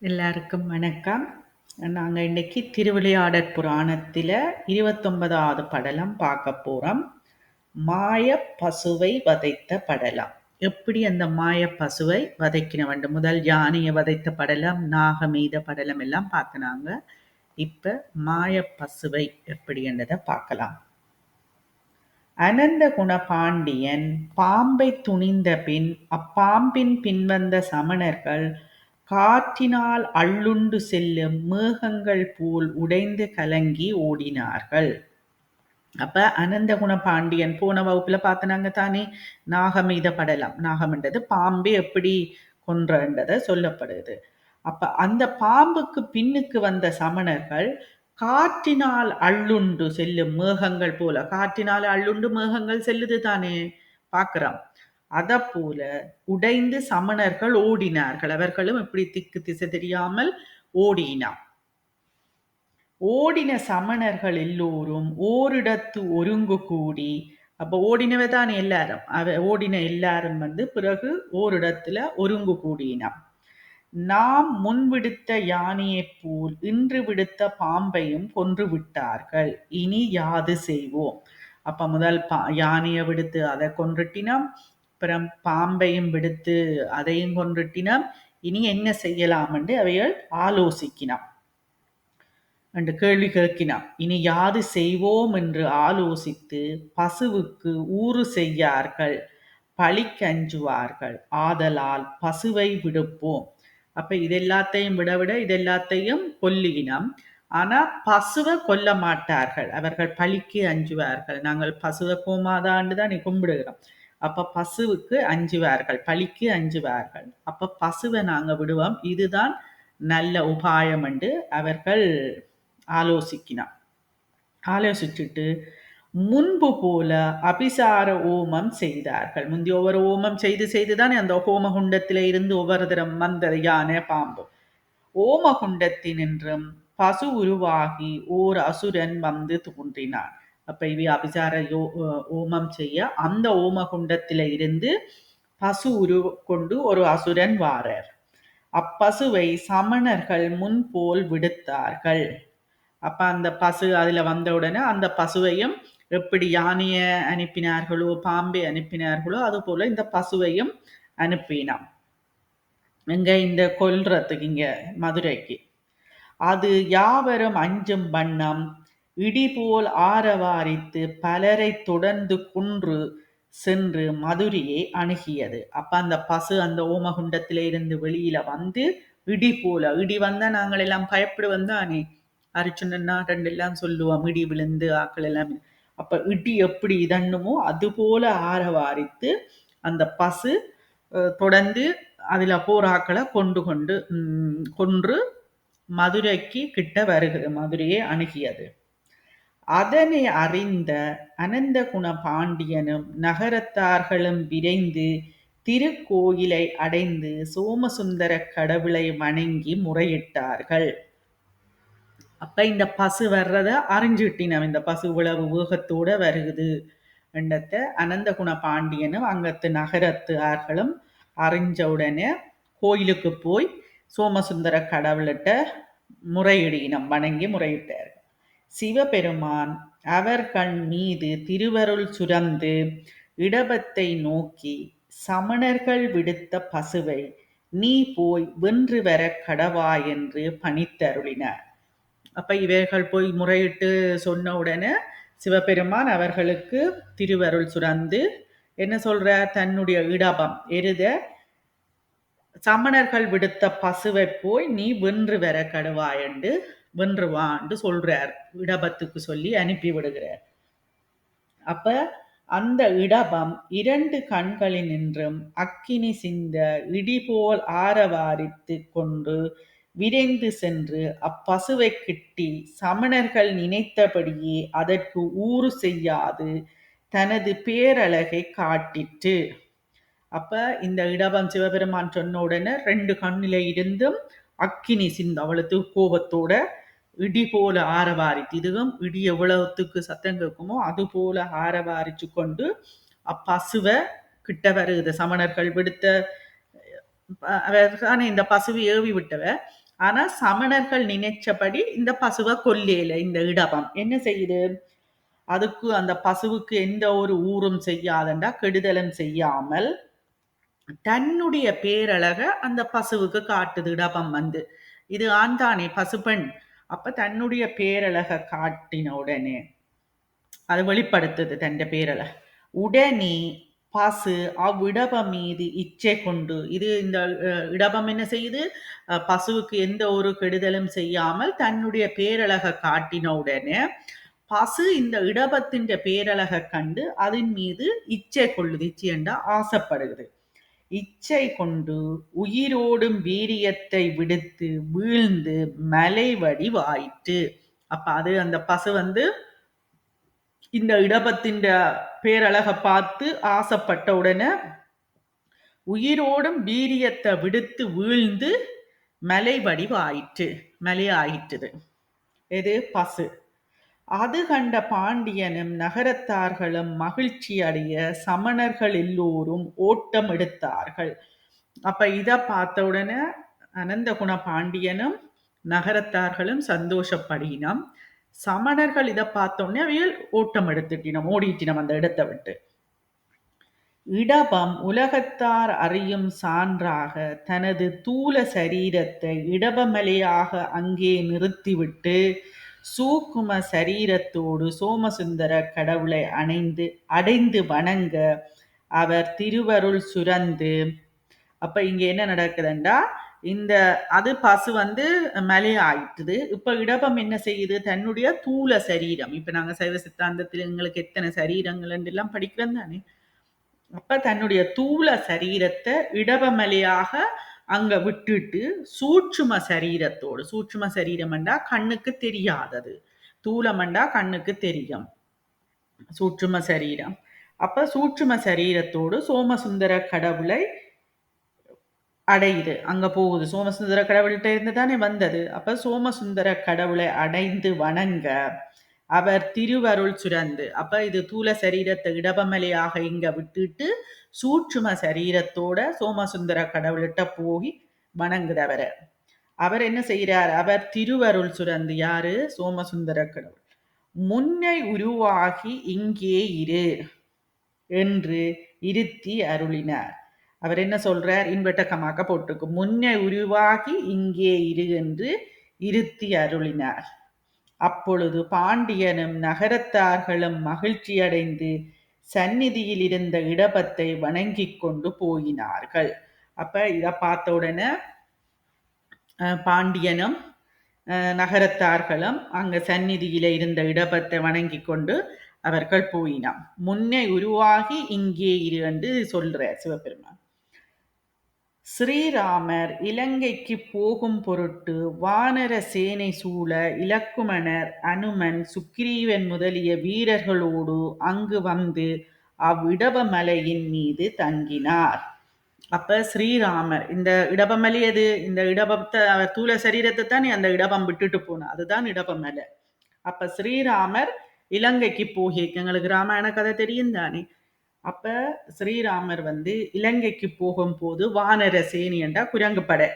எல்லாருக்கும் வணக்கம். நாங்க இன்னைக்கு திருவிளையாடற் புராணத்தில் இருபத்தொன்பதாவது படலம் பார்க்க போறோம். மாயப் பசுவை வதைத்த படலம். எப்படி அந்த மாயப் பசுவை வதைக்கினவண்டு முதல் யானையை வதைத்த படலம், நாகமீத படலம் எல்லாம் பார்த்தினாங்க இப்ப மாய பசுவை எப்படி என்றதை பார்க்கலாம். அனந்த குணபாண்டியன் பாம்பை துணிந்த பின் அப்பாம்பின் பின்வந்த சமணர்கள் காற்றினால் அள்ளுண்டு செல்லும் மேகங்கள் போல் உடைந்து கலங்கி ஓடினார்கள். அப்ப அனந்தகுண பாண்டியன் போன வகுப்புல பார்த்தனாங்க தானே? நாகமீத படலம் நாகம்ன்றது பாம்பு எப்படி கொன்றன்றத சொல்லப்படுது. அப்ப அந்த பாம்புக்கு பின்னுக்கு வந்த சமணர்கள் காற்றினால் அள்ளுண்டு செல்லும் மேகங்கள் போல காற்றினால் அள்ளுண்டு மேகங்கள் செல்லுது தானே? பார்க்கிறோம். அதப்போல போல உடைந்து சமணர்கள் ஓடினார்கள். அவர்களும் இப்படி திக்கு திசை தெரியாமல் ஓடினார் ஓடின சமணர்கள் எல்லோரும் ஓரிடத்து ஒருங்கு கூடி அப்ப ஓடினவ தான் எல்லாரும். அவ ஓடின எல்லாரும் வந்து பிறகு ஓரிடத்துல ஒருங்கு கூடினான். நாம் முன் விடுத்த யானையைப் போல் இன்று விடுத்த பாம்பையும் கொன்று விட்டார்கள். இனி யாது செய்வோம்? அப்ப முதல் பா யானையை விடுத்து அதை கொன்றுட்டினோம் அப்புறம் பாம்பையும் விடுத்து அதையும் கொன்றுட்டினோம் இனி என்ன செய்யலாம் என்று அவைகள் ஆலோசிக்கினான். என்று கேள்வி கேட்கினான். இனி யாது செய்வோம் என்று ஆலோசித்து பசுவுக்கு ஊறு செய்யார்கள் பழிக்கஞ்சுவார்கள் ஆதலால் பசுவை விடுப்போம். அப்ப இதெல்லாத்தையும் விட விட இதெல்லாத்தையும் கொல்லினம் ஆனா பசுவை கொல்ல மாட்டார்கள். அவர்கள் பழிக்கு அஞ்சுவார்கள். நாங்கள் பசுவை கோமாதான்னு தான் நீ கும்பிடுகிறோம். அப்ப பசுவுக்கு அஞ்சுவார்கள் பழிக்கு அஞ்சுவார்கள் அப்ப பசுவை நாங்க விடுவோம். இதுதான் நல்ல உபாயம் என்று அவர்கள் ஆலோசிக்கினார். ஆலோசிச்சுட்டு முன்பு போல அபிசார ஓமம் செய்தார்கள். முந்தி ஒவ்வொரு ஓமம் செய்து செய்துதான் அந்த ஹோமகுண்டத்தில இருந்து ஒவ்வொரு தரம் வந்தது. யானை பாம்பு. ஓமகுண்டத்தினின்றும் பசு உருவாகி ஓர் அசுரன் வந்து தோன்றினான். அப்ப இவி அபிசார யோ ஓமம் செய்ய அந்த ஓமகுண்டத்தில இருந்து பசு உரு கொண்டு ஒரு அசுரன் வாரர். அப்பசுவை சமணர்கள் முன் போல் விடுத்தார்கள். அப்ப அந்த பசு அதுல வந்த உடனே அந்த பசுவையும் எப்படி யானைய அனுப்பினார்களோ பாம்பை அனுப்பினார்களோ அது போல இந்த பசுவையும் அனுப்பினான். எங்க இந்த கொல்றதுக்கு இங்க மதுரைக்கு. அது யாவரும் அஞ்சும் வண்ணம் இடிபோல் ஆரவாரித்து பலரை தொடர்ந்து கொன்று சென்று மதுரையை அணுகியது. அப்ப அந்த பசு அந்த ஓமகுண்டத்தில இருந்து வெளியில வந்து இடி போல இடி வந்தா நாங்கள் எல்லாம் பயப்படுவோம் தானே? அரிச்சுனா ரெண்டு எல்லாம் சொல்லுவோம் இடி விழுந்து ஆக்கள் எல்லாம். அப்ப இடி எப்படி இதண்ணுமோ அது போல ஆரவாரித்து அந்த பசு தொடர்ந்து அதுல போராக்களை கொண்டு கொண்டு கொன்று மதுரைக்கு கிட்ட வருகிறது மதுரையை அணுகியது. அதனை அறிந்த அனந்த குண பாண்டியனும் நகரத்தார்களும் விரைந்து திருக்கோயிலை அடைந்து சோமசுந்தர கடவுளை வணங்கி முறையிட்டார்கள். அப்ப இந்த பசு வர்றத அறிஞ்சிட்டினம். இந்த பசு உழவு வேகத்தோட வருகுது என்றத அனந்த குண பாண்டியனும் அங்கத்து நகரத்தார்களும் அறிஞ்ச உடனே கோயிலுக்கு போய் சோமசுந்தர கடவுள்கிட்ட முறையிடினம் வணங்கி முறையிட்டார் சிவபெருமான் அவர்கள் மீது திருவருள் சுரந்து இடபத்தை நோக்கி சமணர்கள் விடுத்த பசுவை நீ போய் வென்று வர கடவா என்று பணித்தருளினார். அப்ப இவர்கள் போய் முறையிட்டு சொன்ன உடனே சிவபெருமான் அவர்களுக்கு திருவருள் சுரந்து என்ன சொல்ற தன்னுடைய இடபம் எருத சமணர்கள் விடுத்த பசுவை போய் நீ வென்று வர கடுவா என்று வென்றுவான்ட்டு சொல்றார். இடபத்துக்கு சொல்லி அனுப்பி விடுகிறார். அப்ப அந்த இடபம் இரண்டு கண்களில் நின்றும் அக்கினி சிந்த இடிபோல் ஆரவாரித்து கொண்டு விரைந்து சென்று அப்பசுவை கிட்டி சமணர்கள் நினைத்தபடியே அதற்கு ஊறு செய்யாது தனது பேரழகை காட்டிற்று. அப்ப இந்த இடபம் சிவபெருமான் சொன்ன உடனே ரெண்டு கண்ணில இருந்தும் அக்கினி சிந்த அவளுக்கு கோபத்தோட இடி போல ஆரவாரித்து இதுவும் இடி எவ்வளவுத்துக்கு சத்தம் கேட்குமோ அது போல ஆரவாரிச்சு கொண்டு அப்பசுவை கிட்ட வருது சமணர்கள் விடுத்த அவர்தானே இந்த பசுவை ஏவி விட்டவ ஆனா சமணர்கள் நினைச்சபடி இந்த பசுவை கொல்லையில இந்த இடபம். என்ன செய்யுது? அதுக்கு அந்த பசுவுக்கு எந்த ஒரு ஊரும் செய்யாதண்டா கெடுதலும் செய்யாமல் தன்னுடைய பேரழக அந்த பசுவுக்கு காட்டுது இடபம் வந்து. இது ஆண்தானே பசுபெண். அப்ப தன்னுடைய பேரழக காட்டின உடனே அது வெளிப்படுத்துது தன் பேரழக. உடனே பசு அவ்விடபம் மீது இச்சை கொண்டு இது இந்த இடபம் என்ன செய்யுது? பசுவுக்கு எந்த ஒரு கெடுதலும் செய்யாமல் தன்னுடைய பேரழக காட்டின உடனே பசு இந்த இடபத்தின் பேரழக கண்டு அதன் மீது இச்சை கொள்ளுது இச்சை என்றா ஆசைப்படுகிறது. இச்சை கொண்டு உயிரோடும் வீரியத்தை விடுத்து வீழ்ந்து மலை வடிவாயிற்று. அப்ப அது அந்த பசு வந்து இந்த இடபத்தின் பேரழக பார்த்து ஆசைப்பட்ட உடனே உயிரோடும் வீரியத்தை விடுத்து வீழ்ந்து மலை வடிவாயிற்று மலை ஆயிற்றுது எது பசு. அது கண்ட பாண்டியனும் நகரத்தார்களும் மகிழ்ச்சி அடைய சமணர்கள் எல்லோரும் ஓட்டம் எடுத்தார்கள். அப்ப இத பார்த்த உடனே அனந்தகுண பாண்டியனும் நகரத்தார்களும் சந்தோஷப்படினம். சமணர்கள் இதை பார்த்தோன்னே அவையில் ஓட்டம் எடுத்துட்டினோம் ஓடிட்டினோம் அந்த இடத்தை விட்டு. இடபம் உலகத்தார் அறியும் சான்றாக தனது தூல சரீரத்தை இடபமலையாக அங்கே நிறுத்திவிட்டு சூக்கும சரீரத்தோடு சோமசுந்தர கடவுளை அணைந்து அடைந்து வணங்க அவர் திருவருள் சுரந்து. அப்ப இங்க என்ன நடக்குதுண்டா? இந்த அது பசு வந்து மலை ஆயிட்டுது. இப்ப இடபம் என்ன செய்யுது? தன்னுடைய தூள சரீரம். இப்ப நாங்க சைவ சித்தாந்தத்தில் எங்களுக்கு எத்தனை சரீரங்கள் எல்லாம் படிக்கிறோம் தானே? அப்ப தன்னுடைய தூள சரீரத்தை இடபமலையாக அங்க விட்டுட்டு சூட்சும சரீரத்தோடு சூட்சும சரீரம்ண்டா கண்ணுக்கு தெரியாதது. தூளமண்டா கண்ணுக்கு தெரியும். சூட்சும சரீரம். அப்ப சூட்சும சரீரத்தோடு சோமசுந்தர கடவுளை அடையுது. அங்க போகுது. சோமசுந்தர கடவுள்கிட்ட இருந்து தானே வந்தது. அப்ப சோமசுந்தர கடவுளை அடைந்து வணங்க அவர் திருவருள் சுரந்து. அப்ப இது தூல சரீரத்தை இடபமலையாக இங்க விட்டுட்டு சூட்சும சரீரத்தோட சோமசுந்தர கடவுள்கிட்ட போய் வணங்குறவரை அவர். என்ன செய்கிறார் அவர் திருவருள் சுரந்து யாரு? சோமசுந்தர கடவுள். முன்னை உருவாகி இங்கே இரு என்று இருத்தி அருளினார். அவர் என்ன சொல்றார்? இன்வெட்டக்கமாக போட்டிருக்கு முன்னை உருவாகி இங்கே இரு என்று இருத்தி அருளினார். அப்பொழுது பாண்டியனும் நகரத்தார்களும் மகிழ்ச்சியடைந்து சந்நிதியில் இருந்த இடபத்தை வணங்கி கொண்டு போயினார்கள். அப்ப இதை பார்த்த உடனே பாண்டியனும் நகரத்தார்களும் அங்க சந்நிதியில இருந்த இடபத்தை வணங்கி கொண்டு அவர்கள் போயினான் முன்னே உருவாகி இங்கே இரு என்று சொல்றார் சிவபெருமான். ஸ்ரீராமர் இலங்கைக்கு போகும் பொருட்டு வானர சேனை சூழ இலக்குமணர் அனுமன் சுக்ரீவன் முதலிய வீரர்களோடு அங்கு வந்து அவ்விடபமலையின் மீது தங்கினார். அப்ப ஸ்ரீராமர் இந்த இடபமலை அது இந்த இடபத்தை அவர் தூள சரீரத்தை தானே அந்த இடபம் விட்டுட்டு போனார். அதுதான் இடபமலை அப்ப ஸ்ரீராமர் இலங்கைக்கு போகி எங்களுக்கு ராமாயண கதை தெரியும் தானே அப்ப ஸ்ரீராமர் வந்து இலங்கைக்கு போகும்போது வானர சேனி என்றா குரங்கு படை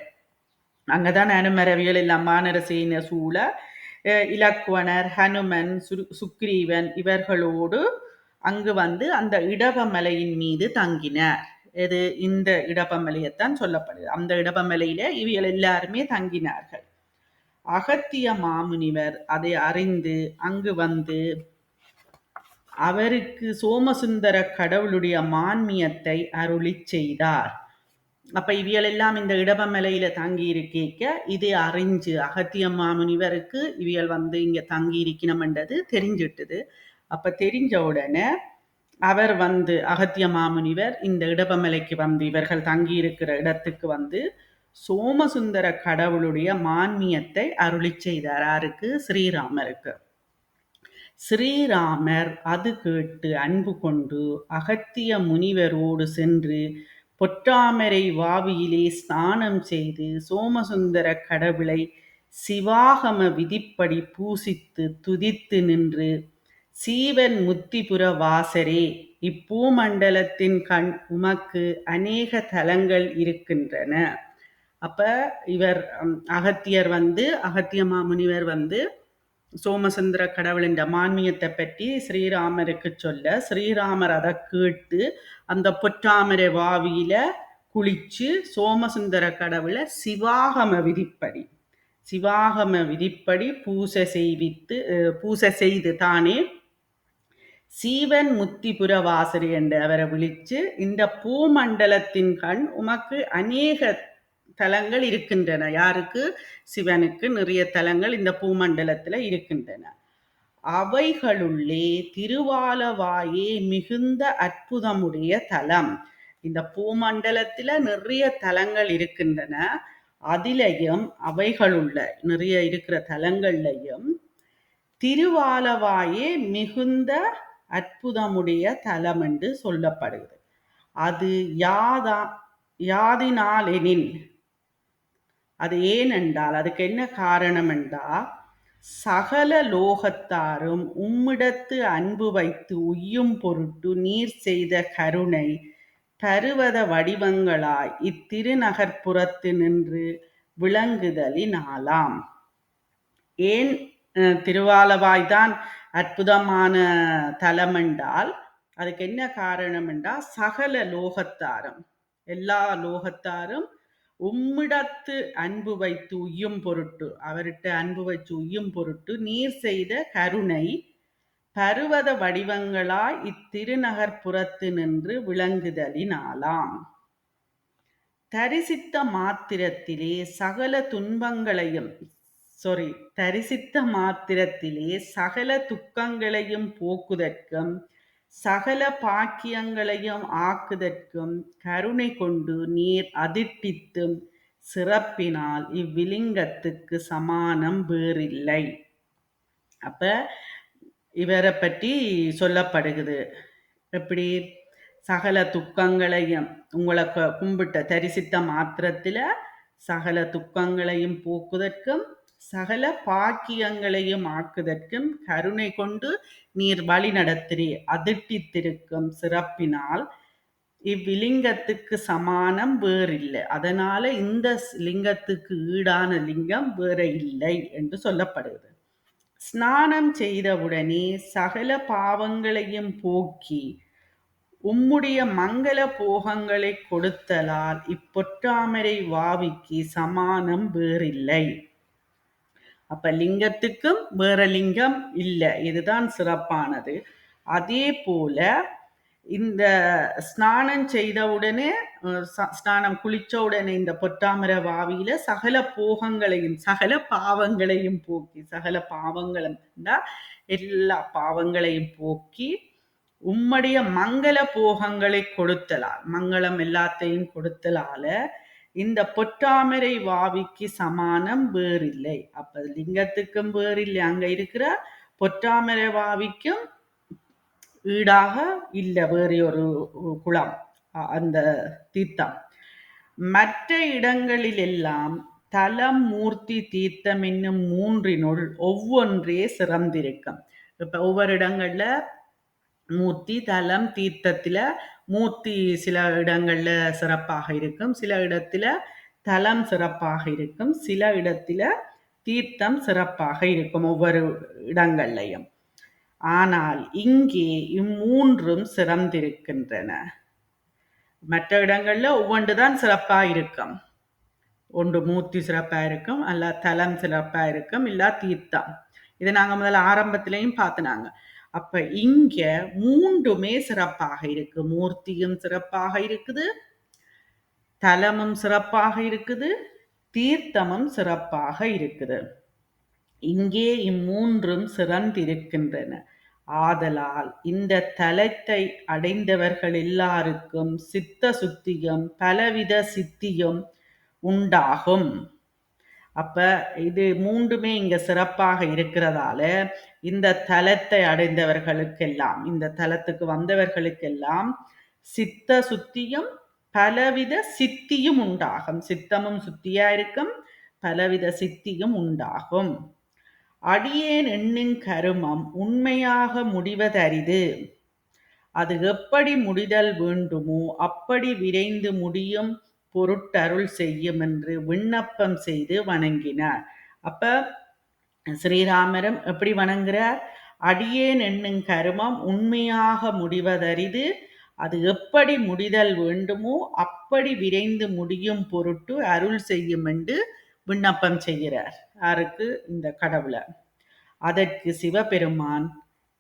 அங்கதான் அனுமரவியல் எல்லாம் வானர சேன சூழ இலக்குவனர் ஹனுமன் சு சுக்ரீவன் இவர்களோடு அங்கு வந்து அந்த இடபமலையின் மீது தங்கினார். எது? இந்த இடபமலையைத்தான் சொல்லப்படுது. அந்த இடபமலையில இவியல் எல்லாருமே தங்கினார்கள். அகத்திய மாமுனிவர் அதை அறிந்து அங்கு வந்து அவருக்கு சோமசுந்தர கடவுளுடைய மான்மியத்தை அருளி செய்தார். அப்ப இவியலெல்லாம் இந்த இடபமலையில தங்கி இருக்கேக்க இதை அறிஞ்சு அகத்திய மாமுனிவருக்கு இவியல் வந்து இங்க தங்கி இருக்கணும்ன்றது தெரிஞ்சிட்டுது. அப்ப தெரிஞ்ச உடனே அவர் வந்து அகத்திய மாமுனிவர் இந்த இடபமலைக்கு வந்து இவர்கள் தங்கி இருக்கிற இடத்துக்கு வந்து சோமசுந்தர கடவுளுடைய மான்மியத்தை அருளி செய்தார். யாருக்கு ஸ்ரீராமருக்கு. ஸ்ரீராமர் அது கேட்டு அன்பு கொண்டு அகத்திய முனிவரோடு சென்று பொற்றாமரை வாவியிலே ஸ்நானம் செய்து சோமசுந்தர கடவுளை சிவாகம விதிப்படி பூசித்து துதித்து நின்று சீவன் முத்திபுர வாசரே இப்பூமண்டலத்தின் கண் உமக்கு அநேக தலங்கள் இருக்கின்றன. அப்ப இவர் அகத்தியர் வந்து அகத்திய மாமுனிவர் வந்து சோமசுந்தர கடவுளின் மான்மியத்தை பற்றி ஸ்ரீராமருக்கு சொல்ல ஸ்ரீராமர் அதை கேட்டு அந்த பொற்றாமரை வாவியில குளிச்சு சோமசுந்தர கடவுளை சிவாகம விதிப்படி சிவாகம விதிப்படி பூசை செய்வித்து பூசை செய்து தானே சீவன் முத்திபுர வாசரி என்று அவரை விழிச்சு இந்த பூமண்டலத்தின் கண் உமக்கு அநேக தலங்கள் இருக்கின்றன. யாருக்கு? சிவனுக்கு நிறைய தலங்கள் இந்த பூமண்டலத்துல இருக்கின்றன. அவைகளுள்ளே திருவாலவாயே மிகுந்த அற்புதமுடைய தலம். இந்த பூமண்டலத்துல நிறைய தலங்கள் இருக்கின்றன. அதிலையும் அவைகளுள்ள நிறைய இருக்கிற தலங்கள்லையும் திருவாலவாயே மிகுந்த அற்புதமுடைய தலம் என்று சொல்லப்படுகிறது. அது யாதா யாதினாலெனின் அது ஏனென்றால் அதுக்கு என்ன காரணம் என்றால் சகல லோகத்தாரும் உம்மிடத்து அன்பு வைத்து உய்யும் பொருட்டு நீர் செய்த கருணை பருவத வடிவங்களாய் இத்திருநகர்ப்புறத்து நின்று விளங்குதலினாலாம். ஏன் திருவாலவாய்தான் அற்புதமான தலம் என்றால் அதுக்கு என்ன காரணம் என்றால் சகல லோகத்தாரும் எல்லா லோகத்தாரும் உம்மிடத்து அன்பு வைத்து உய்யும் பொருட்டு. அவர்கிட்ட அன்பு வைத்து உய்யும் பொருட்டு நீர் செய்த கருணை பருவத வடிவங்களாய் இத்திருநகர்ப்புறத்து நின்று விளங்குதலினாலாம். தரிசித்த மாத்திரத்திலே சகல துன்பங்களையும் சாரி தரிசித்த மாத்திரத்திலே சகல துக்கங்களையும் போக்குதற்கும் சகல பாக்கியங்களையும் ஆக்குதற்கும் கருணை கொண்டு நீர் அதிர்ட்டித்தும் சிறப்பினால் இவ்விலிங்கத்துக்கு சமானம் வேறில்லை. அப்ப இவரை பற்றி சொல்லப்படுகிறது. எப்படி? சகல துக்கங்களையும் உங்களை க- கும்பிட்ட தரிசித்த மாத்திரத்தில் சகல துக்கங்களையும் போக்குவதற்கும் சகல பாக்கியங்களையும் ஆக்குதற்கும் கருணை கொண்டு நீர் வழி நடத்திரி அதிட்டித்திருக்கும் சிறப்பினால். இவ்விலிங்கத்துக்கு சமானம் வேறில்லை. அதனால இந்த லிங்கத்துக்கு ஈடான லிங்கம் வேற இல்லை என்று சொல்லப்படுகிறது. ஸ்நானம் செய்தவுடனே சகல பாவங்களையும் போக்கி உம்முடைய மங்கள போகங்களை கொடுத்தலால் இப்பொற்றாமரை வாவிக்கு சமானம் வேறில்லை. அப்ப லிங்கத்துக்கும் வேற லிங்கம் இல்லை. இதுதான் சிறப்பானது. அதே போல இந்த ஸ்நானம் செய்த உடனே ஸ்நானம் குளிச்ச உடனே இந்த பொட்டாமர வாவியில சகல போகங்களையும் சகல பாவங்களையும் போக்கி சகல பாவங்களும் எல்லா பாவங்களையும் போக்கி உம்முடைய மங்கள போகங்களை கொடுத்தலால் மங்களம் எல்லாத்தையும் கொடுத்தலால இந்த பொற்றாமரை வாவிக்கு சமானம் வேறில்லை. அப்ப லிங்கத்துக்கும் வேறில்லை. அங்க இருக்கிற பொற்றாமரை வாவிக்கும் ஈடாக இல்லை வேறு ஒரு குளம் அந்த தீர்த்தம். மற்ற இடங்களிலெல்லாம் தலம் மூர்த்தி தீர்த்தம் என்னும் மூன்றினுள் ஒவ்வொன்றே சிறந்திருக்கும். இப்ப ஒவ்வொரு இடங்கள்ல மூர்த்தி தலம் தீர்த்தத்துல மூர்த்தி சில இடங்கள்ல சிறப்பாக இருக்கும். சில இடத்துல தலம் சிறப்பாக இருக்கும். சில இடத்துல தீர்த்தம் சிறப்பாக இருக்கும் ஒவ்வொரு இடங்கள்லையும். ஆனால் இங்கே இம்மூன்றும் சிறந்திருக்கின்றன. மற்ற இடங்கள்ல ஒவ்வொன்று தான் சிறப்பா இருக்கும். ஒன்று மூர்த்தி சிறப்பா இருக்கும். அல்ல தலம் சிறப்பா இருக்கும். இல்ல தீர்த்தம். இதை நாங்கள் முதல்ல ஆரம்பத்திலையும் பார்த்துனாங்க அப்ப இங்க மூன்றுமே சிறப்பாக இருக்கு. மூர்த்தியும் சிறப்பாக இருக்குது தலமும் சிறப்பாக இருக்குது தீர்த்தமும் சிறப்பாக இருக்குது. இங்கே இம்மூன்றும் சிறந்திருக்கின்றன. ஆதலால் இந்த தலத்தை அடைந்தவர்கள் எல்லாருக்கும் சித்த சுத்தியும் பலவித சித்தியும் உண்டாகும். அப்ப இது மூன்றுமே இங்க சிறப்பாக இருக்கிறதால இந்த தலத்தை அடைந்தவர்களுக்கெல்லாம் இந்த தலத்துக்கு வந்தவர்களுக்கெல்லாம் சித்த சுத்தியும் பலவித சித்தியும் உண்டாகும். சித்தமும் சுத்தியா இருக்கும் பலவித சித்தியும் உண்டாகும். அடியேன் எண்ணின் கருமம் உண்மையாக முடிவதரிது. அது எப்படி முடிதல் வேண்டுமோ அப்படி விரைந்து முடியும் பொருட்டருள் செய்யும் என்று விண்ணப்பம் செய்து வணங்கினார். அப்ப ஸ்ரீராமரும் எப்படி வணங்குறார்? அடியேன் என்னும் கருமம் உண்மையாக முடிவதறிது அது எப்படி முடிதல் வேண்டுமோ அப்படி விரைந்து முடியும் பொருட்டு அருள் செய்யும் என்று விண்ணப்பம் செய்கிறார். யாருக்கு? இந்த கடவுளை. அதற்கு சிவபெருமான்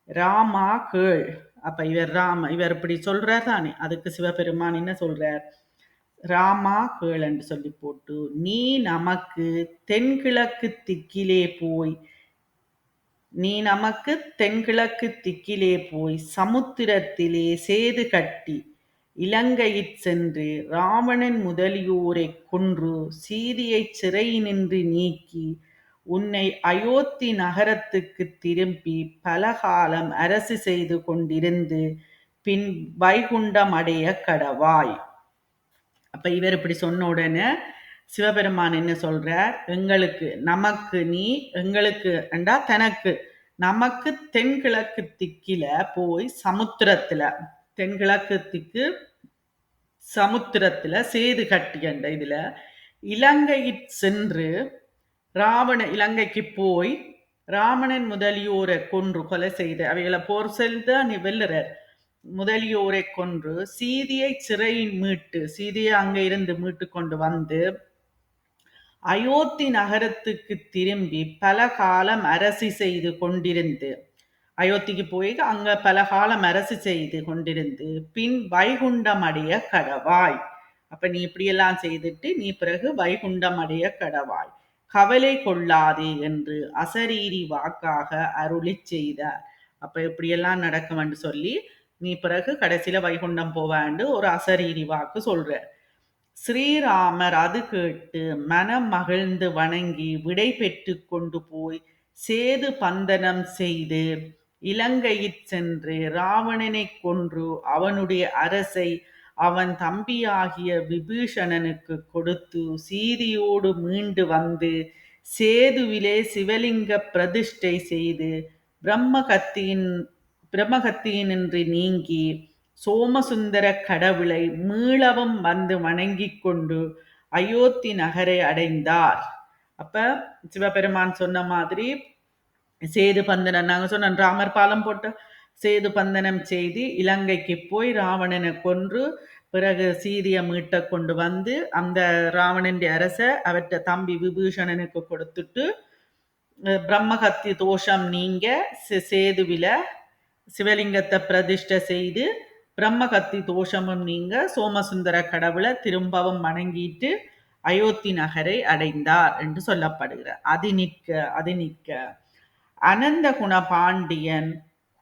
ராமா கேள். அப்ப இவர் ராம இவர் இப்படி சொல்றார் தானே. அதுக்கு சிவபெருமான் என்ன சொல்றார்? ராமா கேள் என்று சொல்லி போட்டு நீ நமக்கு தென்கிழக்கு திக்கிலே போய் நீ நமக்கு தென்கிழக்கு திக்கிலே போய் சமுத்திரத்திலே சேது கட்டி இலங்கையிற் சென்று ராவணன் முதலியோரை கொன்று சீதையைச் சிறையினின்று நீக்கி உன்னை அயோத்தி நகரத்துக்குத் திரும்பி பலகாலம் அரசு செய்து கொண்டிருந்து பின் வைகுண்டம் அடைய கடவாய். அப்போ இவர் இப்படி சொன்ன உடனே சிவபெருமான் என்ன சொல்றார்? எங்களுக்கு நமக்கு நீ எங்களுக்கு என்றா தனக்கு நமக்கு தென்கிழக்கு திக்கில போய் சமுத்திரத்துல தென்கிழக்கு திக்கு சமுத்திரத்துல சேது கட்டியண்ட இதுல இலங்கையில் சென்று ராவண இலங்கைக்கு போய் ராவணன் முதலியோரை கொன்று கொலை செய்த அவைகளை போர் செல்த நீ வெல்லுறார். முதலியோரை கொன்று சீதியை சிறையின் மீட்டு சீதியை அங்கே இருந்து மீட்டு கொண்டு வந்து அயோத்தி நகரத்துக்கு திரும்பி பல காலம் அரசி செய்து கொண்டிருந்து அயோத்திக்கு போய் அங்க பல காலம் அரசு செய்து கொண்டிருந்து பின் வைகுண்டம் அடைய கடவாய். அப்ப நீ இப்படியெல்லாம் செய்துட்டு நீ பிறகு வைகுண்டம் அடைய கடவாய். கவலை கொள்ளாதே என்று அசரீரி வாக்காக அருளி செய்தார். அப்ப இப்படியெல்லாம் நடக்கும் என்று சொல்லி நீ பிறகு கடைசியில வைகுண்டம் போவாண்டு ஒரு அசரீரி வாக்கு சொல்ற. ஸ்ரீராமர் அது கேட்டு மனம் மகிழ்ந்து வணங்கி விடை பெற்று கொண்டு போய் சேது பந்தனம் செய்து இலங்கையிற் சென்று ராவணனை கொன்று அவனுடைய அரசை அவன் தம்பியாகிய விபீஷணனுக்கு கொடுத்து சீதியோடு மீண்டு வந்து சேதுவிலே சிவலிங்க பிரதிஷ்டை செய்து பிரம்மகத்தியின் பிரம்மகத்தியினின்று நீங்கி சோமசுந்தர கடவுளை மீளவும் வந்து வணங்கிக் கொண்டு அயோத்தி நகரை அடைந்தார். அப்ப சிவபெருமான் சொன்ன மாதிரி சேது பந்தனம் நாங்க சொன்ன ராமர் பாலம் போட்ட சேது பந்தனம் செய்து இலங்கைக்கு போய் ராவணனை கொன்று பிறகு சீதியை மீட்ட கொண்டு வந்து அந்த ராவணன் அரச அவற்றை தம்பி விபூஷணனுக்கு கொடுத்துட்டு பிரம்மகத்தி தோஷம் நீங்க சேதுவில சிவலிங்கத்தை பிரதிஷ்டை செய்து பிரம்மகத்தி தோஷமும் நீங்க சோமசுந்தர கடவுளை திரும்பவும் வணங்கிட்டு அயோத்தி நகரை அடைந்தார் என்று சொல்லப்படுகிறார். அது நிற்க அது நிற்க அனந்த குண பாண்டியன்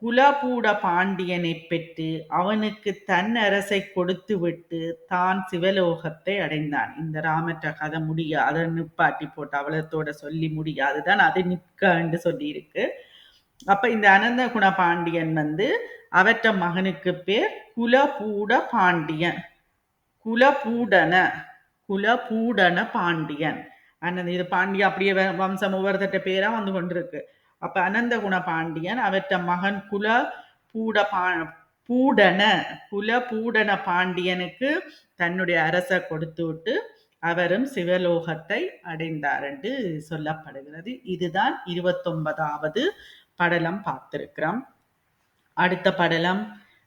குலபூட பாண்டியனை பெற்று அவனுக்கு தன் அரசை கொடுத்து விட்டு தான் சிவலோகத்தை அடைந்தான். இந்த ராமற்ற கதை முடியாது. அதை நிப்பாட்டி போட்டு அவலத்தோட சொல்லி முடியாதுதான் அது நிற்க என்று சொல்லியிருக்கு. அப்ப இந்த அனந்த குண பாண்டியன் வந்து அவற்ற மகனுக்கு பேர் குலபூட பாண்டியன். குலபூடன குலபூடன பாண்டியன். அனந்த இது பாண்டிய அப்படியே வம்சம் ஒவ்வொருத்தட்ட பேரா வந்து கொண்டிருக்கு. அப்ப அனந்த குண பாண்டியன் அவற்ற மகன் குல பூட பா பூடன குல பூடன பாண்டியனுக்கு தன்னுடைய அரச கொடுத்து விட்டு அவரும் சிவலோகத்தை அடைந்தார் என்று சொல்லப்படுகிறது. இதுதான் இருபத்தொன்பதாவது படலம் பார்த்துருக்குறோம். அடுத்த படலம்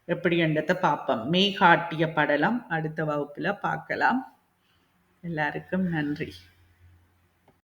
எப்படி என்றதை பார்ப்போம். மெய் காட்டிய படலம் அடுத்த வகுப்பில் பார்க்கலாம். எல்லாருக்கும் நன்றி.